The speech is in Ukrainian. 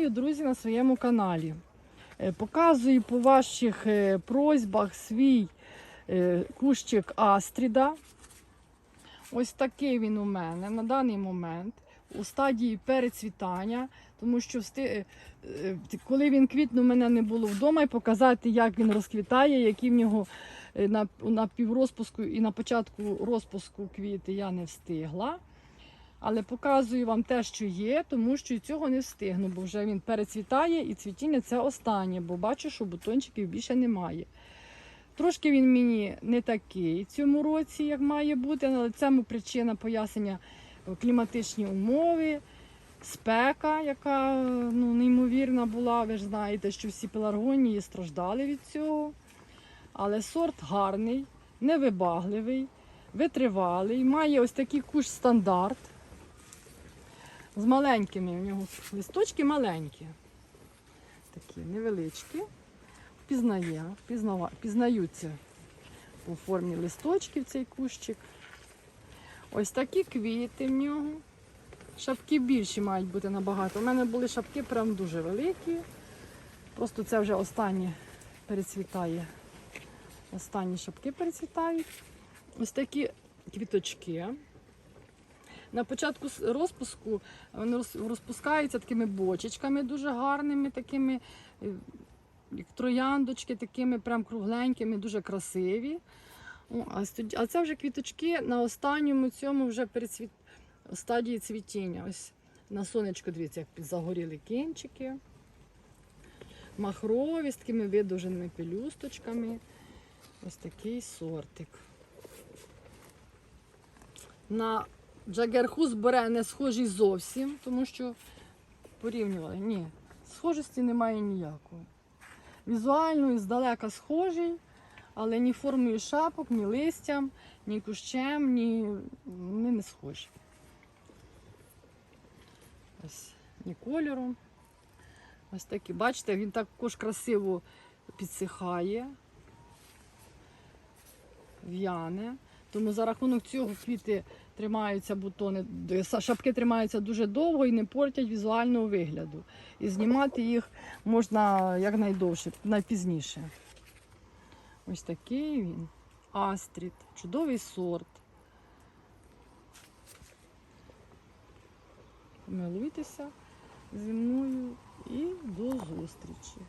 Вітаю, друзі, на своєму каналі. Е, Показую по ваших е, просьбах свій е, кущик Астріда. Ось такий він у мене на даний момент у стадії перецвітання, тому що коли він квітнув, мене не було вдома, і показати, як він розквітає, які в нього на, на піврозпуску і на початку розпуску квіти я не встигла. Але показую вам те, що є, тому що цього не встигну, бо вже він перецвітає і цвітіння це останнє, бо бачу, що бутончиків більше немає. Трошки він мені не такий цьому році, як має бути, але цьому причина пояснення е, кліматичні умови, спека, яка ну, неймовірна була. Ви ж знаєте, що всі пеларгонії страждали від цього. Але сорт гарний, невибагливий, витривалий, має ось такий кущ стандарт. З маленькими у нього листочки маленькі, такі невеличкі. Впізнає, впізнава- впізнаються по формі листочків цей кущик. Ось такі квіти в нього. Шапки більші мають бути набагато. У мене були шапки прям дуже великі. Просто це вже останнє перецвітає. Останні шапки перецвітають. Ось такі квіточки. На початку розпуску вони розпускаються такими бочечками дуже гарними, такими, е, як трояндочки, такими прям кругленькими, дуже красиві. А, це вже квіточки на останньому цьому вже перецвіт... стадії цвітіння. Ось на сонечку, дивіться, як загоріли кінчики. Махрові з такими видовженими пелюсточками. Ось такий сортик. На Джагерхус бере не схожий зовсім, тому що порівнювали. Ні, схожості немає ніякої. Візуально і здалека схожий, але ні формою шапок, ні листям, ні кущем, ні вони не схожі. Ось ні кольором. Ось такі. Бачите, він також красиво підсихає, в'яне. Тому за рахунок цього квіти тримаються бутони, шапки тримаються дуже довго і не портять візуального вигляду. І знімати їх можна якнайдовше, найпізніше. Ось такий він. Астрід. Чудовий сорт. Милуйтеся зі мною і до зустрічі.